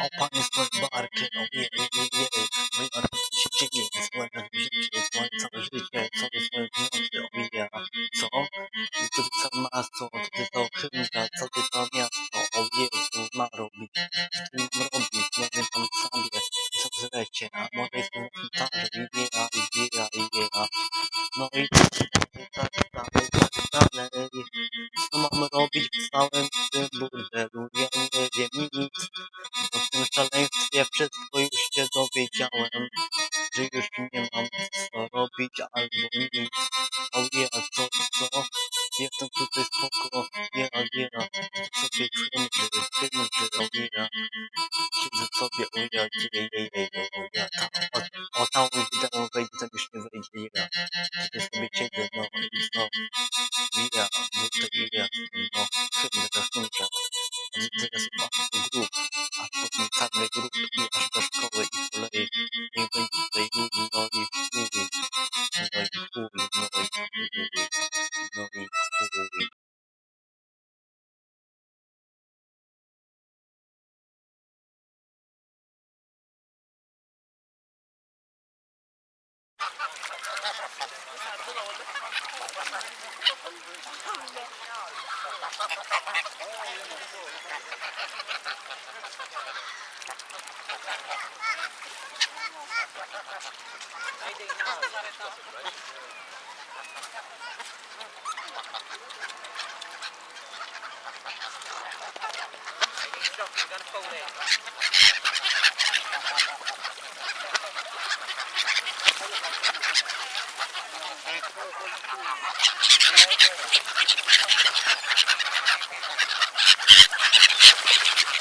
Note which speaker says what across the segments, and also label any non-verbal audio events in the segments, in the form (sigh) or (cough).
Speaker 1: on Pine Spring Bar, yeah, yeah, yeah, yeah. Że już nie mam co robić albo nic. O ja, co, co? Jestem tutaj spoko, ja, ja, sobie chymrzy, chymrzy, o ja. Siedzę sobie, o ja, jej, noise. No. yourself, you're gonna fold it. Thank you.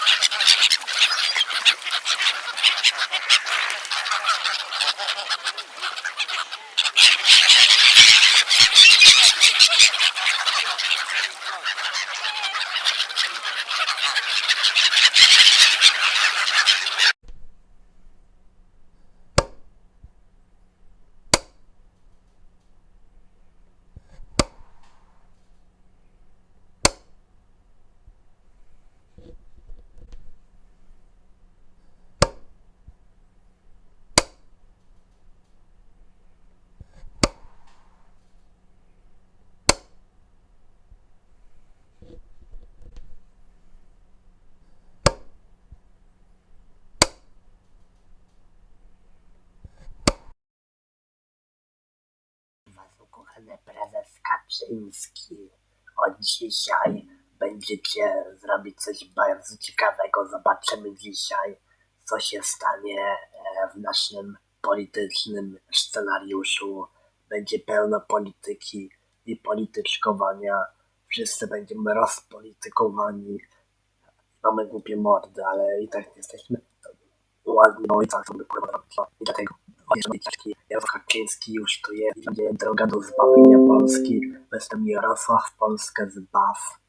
Speaker 1: Ukochany prezes Kaczyński. Od dzisiaj będziecie zrobić coś bardzo ciekawego. Zobaczymy dzisiaj, co się stanie e, w naszym politycznym scenariuszu. Będzie pełno polityki i polityczkowania. Wszyscy będziemy rozpolitykowani. Mamy głupie mordy, ale i tak jesteśmy ładni, i tak sobie kurwa I dlatego Kaczyński, Jarosław Kaczyński już tu jest i będzie droga do zbawienia Polski. Jestem Jarosław, Polskę zbaw.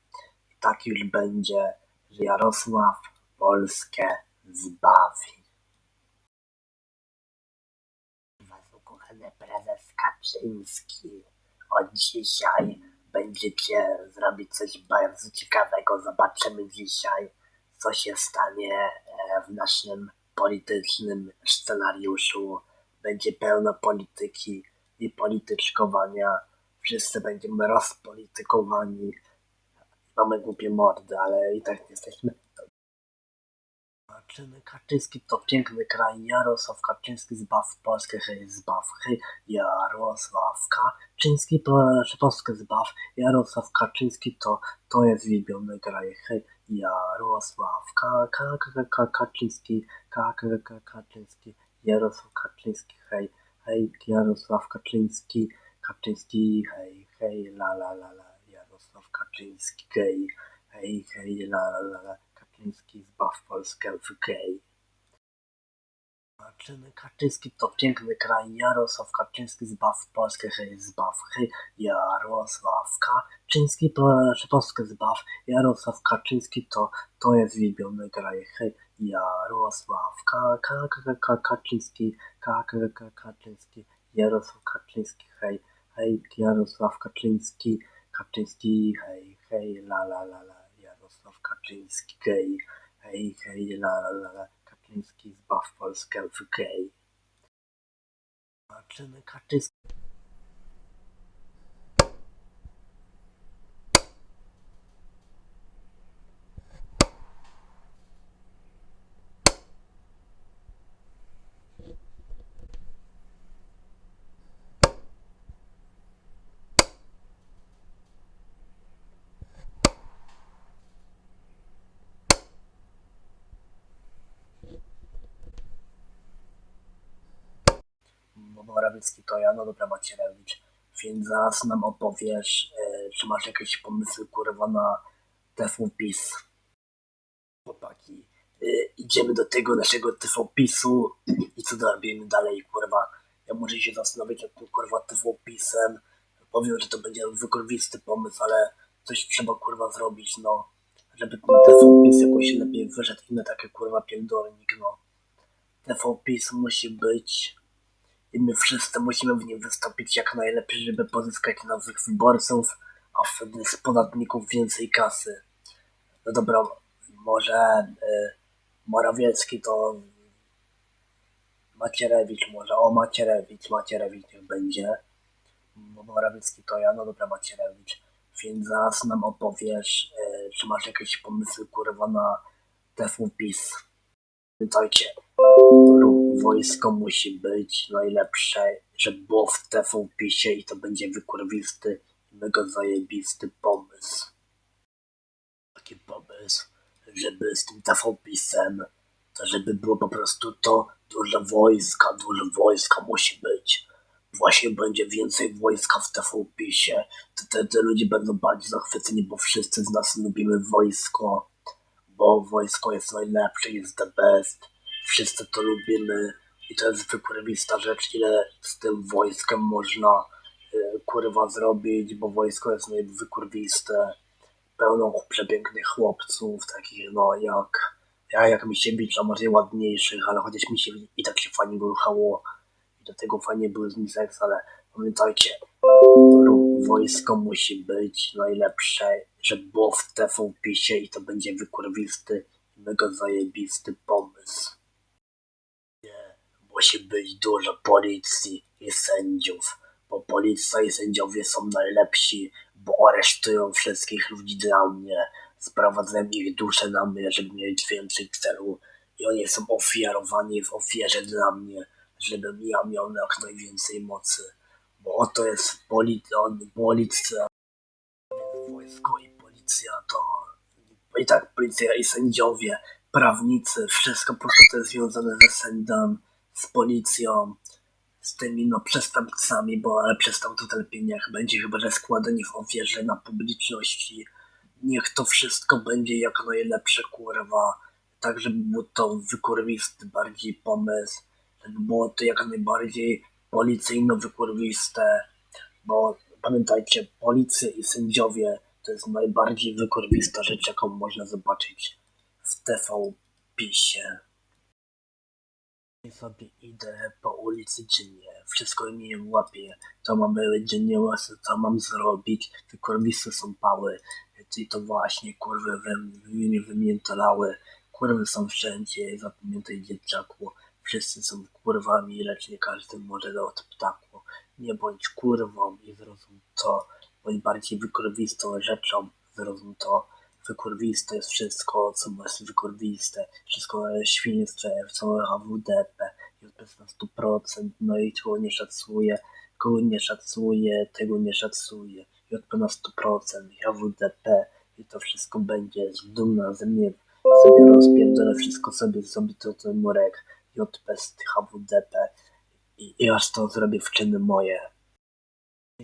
Speaker 1: I tak już będzie, że Jarosław Polskę zbawi. Was ukochany prezes Kaczyński. Od dzisiaj będziecie zrobić coś bardzo ciekawego. Zobaczymy dzisiaj, co się stanie e, w naszym politycznym scenariuszu. Będzie pełno polityki i polityczkowania. Wszyscy będziemy rozpolitykowani. Mamy głupie mordy, ale i tak nie jesteśmy. Zobaczymy, Kaczyński to piękny kraj. Jarosław Kaczyński zbaw Polskę, hej, zbaw, hej. Jarosław Kaczyński to że Polskę zbaw. Jarosław Kaczyński to, to jest wielbiony kraj, hej. Jarosław Ka, Ka, Ka, Ka, Kaczyński, Ka, Ka, Ka, Kaczyński. Jarosław Kaczyński, hej, hej. Jarosław Kaczyński, Kaczyński, hej, hej, la, la, la, la. Jarosław Kaczyński, gej, hej, hej, la, la, la, la. Kaczyński zbaw Polskę w gej. Zobaczymy, Kaczyński to piękny kraj. Jarosław Kaczyński zbaw Polskę, hej, zbaw, hej. Jarosław Kaczyński to że Polskę zbaw. Jarosław Kaczyński to, to jest wielbiony kraj, hej. Jarosław Ka, Ka, Ka, Ka, Kaczyński, Ka, Ka, Ka, Kaczyński. Jarosław Kaczyński, hej, hej. Jarosław Kaczyński, Kaczyński, hej, hej, la, la, la, la. Jarosław Kaczyński, gej, hej, hej, la, la, la, la. Kaczyński zbaw Polskę w gej. Marczyny Kaczyński. Bo Morawiecki to ja, no dobra Macierewicz. Więc zaraz nam opowiesz, e, czy masz jakieś pomysły kurwa na TVPiS. Chłopaki, e, idziemy do tego naszego TVPiSu i co robimy dalej, kurwa. Ja muszę się zastanowić nad tym kurwa TVPiSem. Powiem, że to będzie wykurwisty pomysł, ale coś trzeba kurwa zrobić, no. Żeby ten TVPiS jakoś lepiej wyszedł i na takie kurwa pierdolnik, no. TVPiS musi być i my wszyscy musimy w nim wystąpić jak najlepiej, żeby pozyskać nowych wyborców, a wtedy z podatników więcej kasy. No dobra, może y, Morawiecki to Macierewicz może, o Macierewicz, Macierewicz niech będzie. Bo Morawiecki to ja, no dobra Macierewicz. Więc zaraz nam opowiesz, y, czy masz jakieś pomysły kurwa na TVPiS. Pamiętajcie, ruch wojsko musi być najlepsze, żeby było w TVPiSie i to będzie wykurwisty, mega zajebisty pomysł. Taki pomysł, żeby z tym TVPiSem, to żeby było po prostu to dużo wojska, dużo wojska musi być. Właśnie będzie więcej wojska w TVPiSie, to wtedy ludzie będą bardziej zachwyceni, bo wszyscy z nas lubimy wojsko bo wojsko jest najlepsze, jest the best, wszyscy to lubimy i to jest wykurwista rzecz, ile z tym wojskiem można y, kurwa zrobić, bo wojsko jest najwykurwiste, pełno przepięknych chłopców, takich no jak ja, jak Misiewicz, a może i ładniejszych, ale chociaż Misiewicz i tak się fajnie ruchało i do tego fajnie były z nim seks, ale pamiętajcie, wojsko musi być najlepsze, żeby było w TVPiSie i to będzie wykurwisty, mega zajebisty pomysł. Musi być dużo policji i sędziów, bo policja i sędziowie są najlepsi, bo aresztują wszystkich ludzi dla mnie, sprowadzają ich duszę na mnie, żeby mieć więcej celu i oni są ofiarowani w ofierze dla mnie, żebym ja miał jak najwięcej mocy bo oto jest policja, policja, wojsko i policja to i tak policja i sędziowie, prawnicy, wszystko po prostu to jest związane ze sędzią, z policją, z tymi no przestępcami, bo ale przestępców to lepiej niech będzie chyba, że składanie w ofierze na publiczności, niech to wszystko będzie jak najlepsze kurwa, tak żeby był to wykurwisty bardziej pomysł, żeby było to jak najbardziej policyjno-wykurwiste, bo pamiętajcie, policja i sędziowie to jest najbardziej wykurwista rzecz, jaką można zobaczyć w TV-pisie. Sobie idę po ulicy dziennie, wszystko mnie łapie, to mam dziennie co mam zrobić, te kurwisy są pały, i to właśnie kurwy we mnie wymiętolały, kurwy są wszędzie, zapamiętaj dzieciaku, Wszyscy są kurwami, lecz nie każdy może od ptaku. Nie bądź kurwą i zrozum to. Bądź bardziej wykurwistą rzeczą, zrozum to. Wykurwiste jest wszystko, co jest wykurwiste. Wszystko świństwo, całe HWDP. Jest na 100%, no i tego nie szacuje. Kogo nie szacuje, tego nie szacuje. JP na 100%, HWDP i to wszystko będzie dumna ze mnie. Sobie rozpierdolę wszystko sobie, sobie to ten murek. JP z HWDP i i aż to zrobię w czyny moje.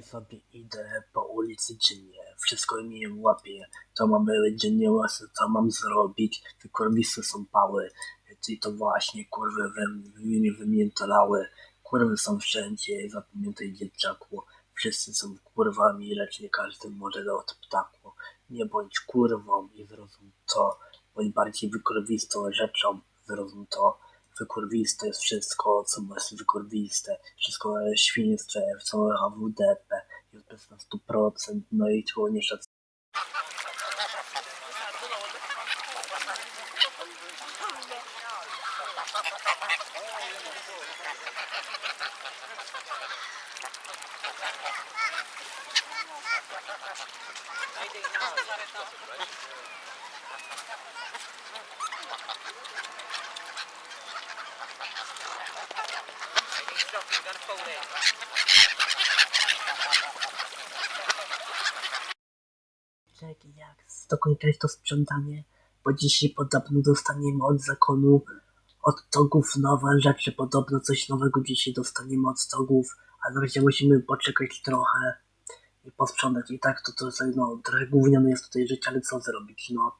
Speaker 1: Sobie idę po ulicy dziennie, wszystko mnie łapie, to mam dziennie łasy, co mam zrobić, te kurwisy są pały, i to właśnie kurwy mnie wymiętolały, kurwy są wszędzie, zapamiętaj dzieciaku, wszyscy są kurwami, lecz nie każdy może od ptaku. Nie bądź kurwą i zrozum to, bądź bardziej wykurwistą rzeczą, zrozum to, wykurwiste jest wszystko, co jest wykurwiste, wszystko świństwo, całe HWDP, jest na 100%, no i tego nie szacuje. (laughs)
Speaker 2: Czekaj, jak dokończyć to sprzątanie? Bo dzisiaj podobno dostaniemy od zakonu, od togów nowe rzeczy. Podobno coś nowego dzisiaj dostaniemy od togów, a na razie musimy poczekać trochę i posprzątać. I tak to, to no, trochę gówniane jest tutaj życie, ale co zrobić, no.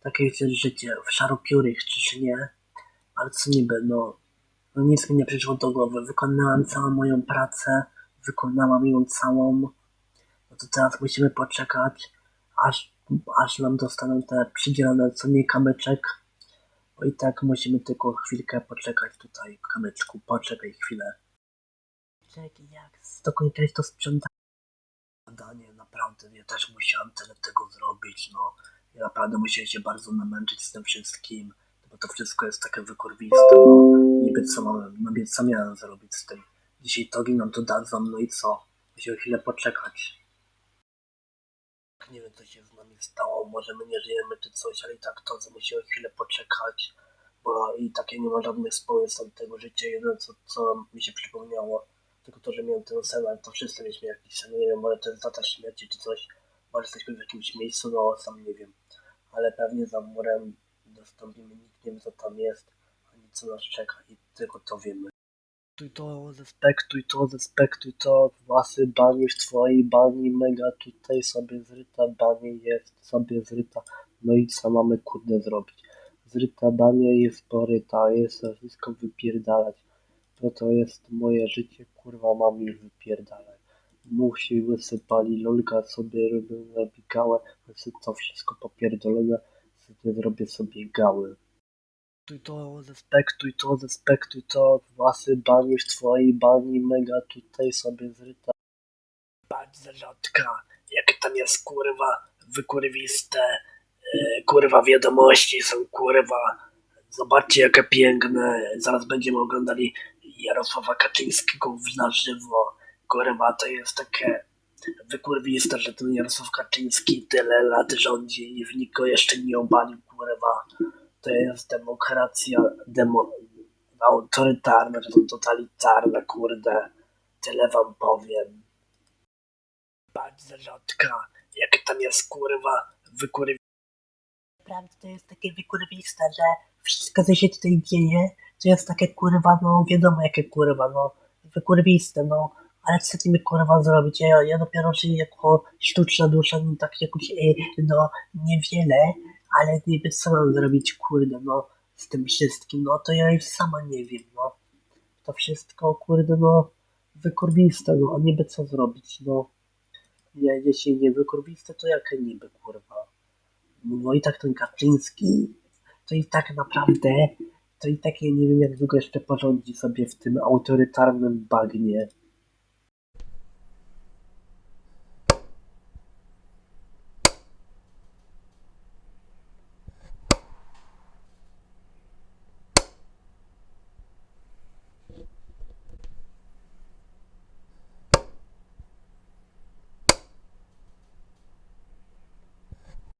Speaker 2: Takie jest życie w szaropiórych, czyż nie? Ale co niby, no nic mi nie przyszło do głowy. Wykonałam całą moją pracę, wykonałam ją całą. No to teraz musimy poczekać, aż, aż nam dostaną te przydzielone co nie kamyczek. Bo i tak musimy tylko chwilkę poczekać tutaj, kamyczku, poczekaj chwilę. Czekaj, jak dokończyć to sprzątanie? Naprawdę, ja też musiałem tyle tego zrobić, no. Ja naprawdę musiałem się bardzo namęczyć z tym wszystkim, bo to wszystko jest takie wykurwiste, no. Niby co mamy, no co miałem zrobić z tym? Dzisiaj togi nam to dadzą, no i co? Musimy chwilę poczekać. Nie wiem, co się z nami stało, może my nie żyjemy czy coś, ale i tak to, że musimy chwilę poczekać, bo i takie nie ma żadnych społeczeństw tego życia. Jedyne, co, co mi się przypomniało, tylko to, że miałem ten sen, ale to wszyscy mieliśmy jakiś sen, nie wiem, może to jest data śmierci czy coś, może jesteśmy w jakimś miejscu, no sam nie wiem, ale pewnie za murem dostąpimy, nikt nie wie co tam jest, ani co nas czeka i tylko to wiemy. Respektuj to, respektuj to, respektuj to, własy bani w twojej bani, mega tutaj sobie zryta banie jest sobie zryta, no i co mamy kurde zrobić? Zryta banie jest poryta, jest wszystko wypierdalać, to to jest moje życie, kurwa mam już wypierdalać. Musi wysypali, lolka sobie robią nabigałe, łysy to wszystko popierdolone, zrobię sobie gały. Respektuj to, respektuj to, respektuj to, własy bani w twojej bani, mega tutaj sobie zryta. Patrz zarodka, jak tam jest kurwa, wykurwiste, e, kurwa wiadomości są kurwa. Zobaczcie jakie piękne, zaraz będziemy oglądali Jarosława Kaczyńskiego na żywo. Kurwa to jest takie wykurwiste, że ten Jarosław Kaczyński tyle lat rządzi i w nikogo jeszcze nie obalił kurwa to jest demokracja demo, autorytarna, czy tam totalitarna, kurde. Tyle wam powiem. Patrz zarodka, jak tam jest kurwa wykurwi... Prawda, to jest takie wykurwiste, że wszystko co się tutaj dzieje, to jest takie kurwa, no wiadomo jakie kurwa, no wykurwiste, no. Ale co ty mi kurwa zrobić? Ja, ja dopiero żyję jako sztuczna dusza, no tak jakoś, e, no niewiele, ale niby co mam zrobić, kurde, no, z tym wszystkim, no, to ja już sama nie wiem, no. To wszystko, kurde, no, wykurwiste, no, a niby co zrobić, no. Nie, jeśli nie wykurwiste, to jakie niby, kurwa. No i tak ten Kaczyński, to i tak naprawdę, to i tak ja nie wiem, jak długo jeszcze porządzi sobie w tym autorytarnym bagnie.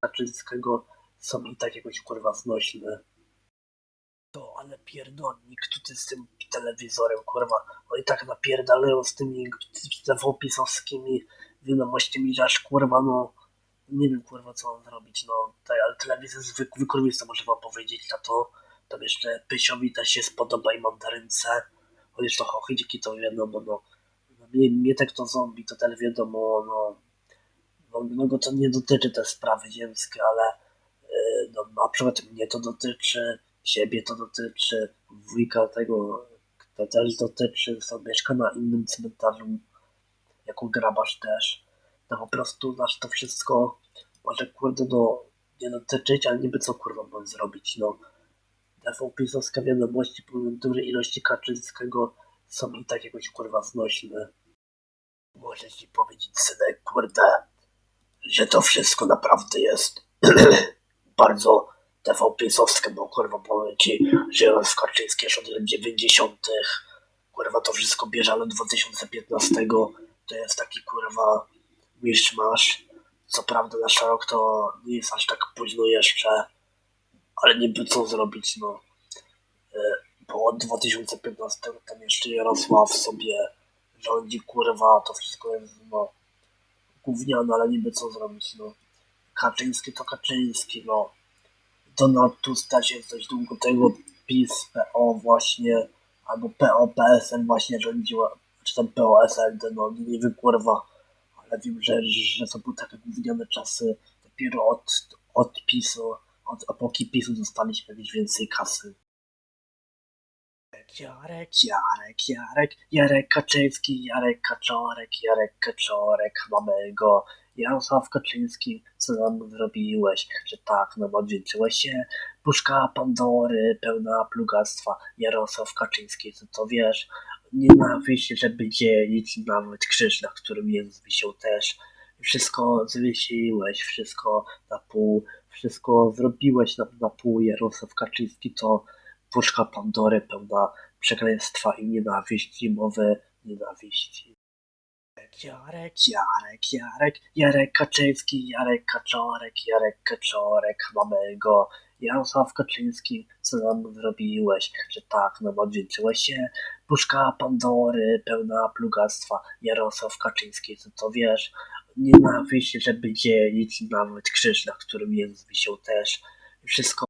Speaker 2: Kaczyńskiego są i tak jakoś kurwa znośne. To, ale pierdolnik tutaj z tym telewizorem, kurwa. Oni tak napierdalają z tymi TV-pisowskimi wiadomościami, że aż kurwa, no nie wiem kurwa co mam zrobić, no. Tutaj, ale telewizja jest wy, wykurwista, może wam powiedzieć, na to. Tam jeszcze Pysiowi też się spodoba i mandarynce, chociaż to chochydźki to wiadomo, no, no mnie, mnie tak to zombie, to tyle wiadomo, no no, no go to nie dotyczy te sprawy ziemskie, ale yy, no, na przykład mnie to dotyczy, siebie to dotyczy, wujka tego to też dotyczy, co mieszka na innym cmentarzu, jako grabarz też. No po prostu nasz to wszystko może kurde no nie dotyczyć, ale niby co kurwa mam zrobić, no. TV pisowska wiadomości pomimo dużej ilości Kaczyńskiego są i tak jakoś kurwa znośne. Muszę ci powiedzieć, synek, kurde, że to wszystko naprawdę jest (clears throat) bardzo TVP-owskie, bo kurwa powiem ci, że Kaczyński już od lat 90. Kurwa to wszystko bierze, ale 2015 to jest taki kurwa mistrz masz. Co prawda nasz rok to nie jest aż tak późno jeszcze, ale niby co zrobić, no. E, Bo od 2015 tam jeszcze Jarosław sobie rządzi, kurwa, to wszystko jest, no, gówniane, ale niby co zrobić, no. Kaczyński to Kaczyński, no. Donald Tusk też jest dość długo tego PiS, PO właśnie, albo PO, PSL właśnie rządziła, czy tam PO, SLD, no nie wiem kurwa, ale wiem, że, że to były takie gówniane czasy, dopiero od, od PiSu, od epoki PiSu dostaliśmy mieć więcej kasy. Jarek, Jarek, Jarek, Jarek Kaczyński, Jarek Kaczorek, Jarek Kaczorek, mamy go. Jarosław Kaczyński, co nam zrobiłeś, że tak nam odwdzięczyłeś się? Puszka Pandory, pełna plugastwa. Jarosław Kaczyński, co to wiesz? Nienawiść, żeby dzielić nawet krzyż, na którym Jezus wisiał też. Wszystko zwiesiłeś, wszystko na pół, wszystko zrobiłeś na, na pół. Jarosław Kaczyński to puszka Pandory pełna przekleństwa i nienawiści, mowy nienawiści. Jarek, Jarek, Jarek, Jarek Kaczyński, Jarek Kaczorek, Jarek Kaczorek, mamy go. Jarosław Kaczyński, co nam zrobiłeś, że tak nam odwdzięczyłeś się? Puszka Pandory, pełna plugastwa. Jarosław Kaczyński, co to wiesz? Nienawiść, żeby dzielić nawet krzyż, na którym Jezus wisiał też. Wszystko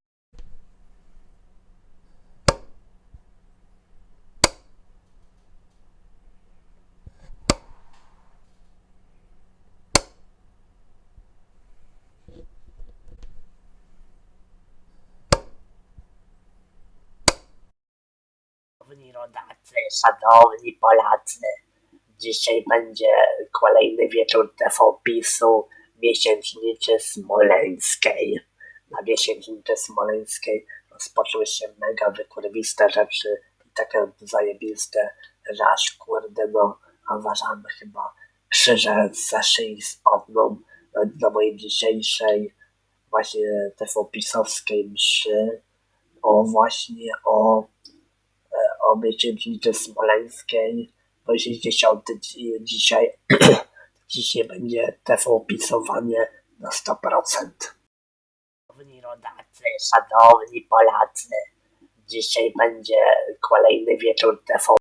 Speaker 2: Szanowni rodacy, szanowni Polacy, dzisiaj będzie kolejny wieczór TV-PiSu miesięcznicy smoleńskiej. Na miesięcznicy smoleńskiej rozpoczęły się mega wykurwiste rzeczy i takie zajebiste, że aż kurde no, a uważamy chyba krzyże za szyi spadną na mojej dzisiejszej właśnie TV-pisowskiej mszy o właśnie o o miesięcznicy smoleńskiej, bo 60 dzi- dzisiaj, (clears throat) dzisiaj będzie TV-pisowanie na 100%. Szanowni rodacy, szanowni Polacy, dzisiaj będzie kolejny wieczór TV